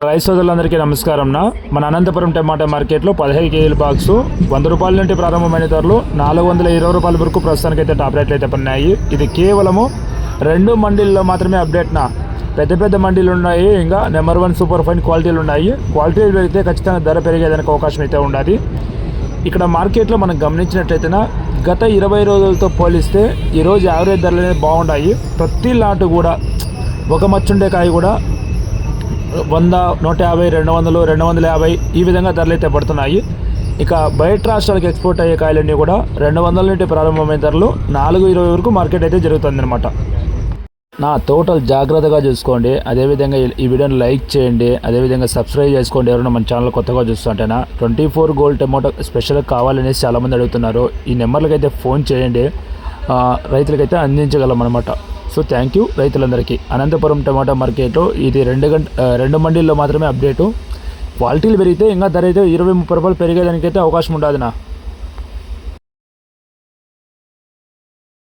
Rice సోదరులందరికీ నమస్కారం నా. మన అనంతపురం టమాటా మార్కెట్లో పదిహేను కేజీల బాక్స్ వంద రూపాయల నుండి ప్రారంభమైన ధరలు నాలుగు వందల ఇరవై రూపాయల వరకు ప్రస్తుతానికి అయితే టాప్ రేట్లు అయితే పడినాయి ఇది కేవలము రెండు మండీల్లో మాత్రమే అప్డేట్ నా. పెద్ద పెద్ద మండీలు ఉన్నాయి ఇంకా నెంబర్ వన్ సూపర్ ఫైన్ క్వాలిటీలు ఉన్నాయి. క్వాలిటీలు పెరిగితే ఖచ్చితంగా ధర పెరిగేదానికి అవకాశం అయితే ఉండాలి ఇక్కడ మార్కెట్లో మనం గమనించినట్లయితేనా గత ఇరవై రోజులతో పోలిస్తే ఈరోజు యావరేజ్ ధరలు అనేవి బాగున్నాయి ప్రతి లాటు కూడా ఒక మచ్చుండే కాయ కూడా వంద నూట యాభై రెండు వందలు రెండు వందల యాభై ఈ విధంగా ధరలు అయితే పడుతున్నాయి. ఇక బయట రాష్ట్రాలకు ఎక్స్పోర్ట్ అయ్యే కాయలన్నీ కూడా రెండు వందల నుండి ప్రారంభమైన ధరలు నాలుగు ఇరవై వరకు మార్కెట్ అయితే జరుగుతుంది అనమాట నా టోటల్ జాగ్రత్తగా చూసుకోండి. అదేవిధంగా ఈ- ఈ వీడియోని లైక్ చేయండి. అదేవిధంగా సబ్స్క్రైబ్ చేసుకోండి. ఎవరైనా మన ఛానల్ కొత్తగా చూస్తుంటేనా ట్వంటీ ఫోర్ గోల్డ్ టమోటో స్పెషల్గా కావాలనేసి చాలామంది అడుగుతున్నారు. ఈ నెంబర్లకైతే ఫోన్ చేయండి. రైతులకైతే అందించగలం అనమాట సో థ్యాంక్ యూ రైతులందరికీ. అనంతపురం టమాటా మార్కెట్లో ఇది రెండు గంట రెండు మండీల్లో మాత్రమే అప్డేటు. క్వాలిటీలు పెరిగితే ఇంకా ధర అయితే ఇరవై ముప్పై రూపాయలు పెరిగేదానికైతే అవకాశం ఉండదునా.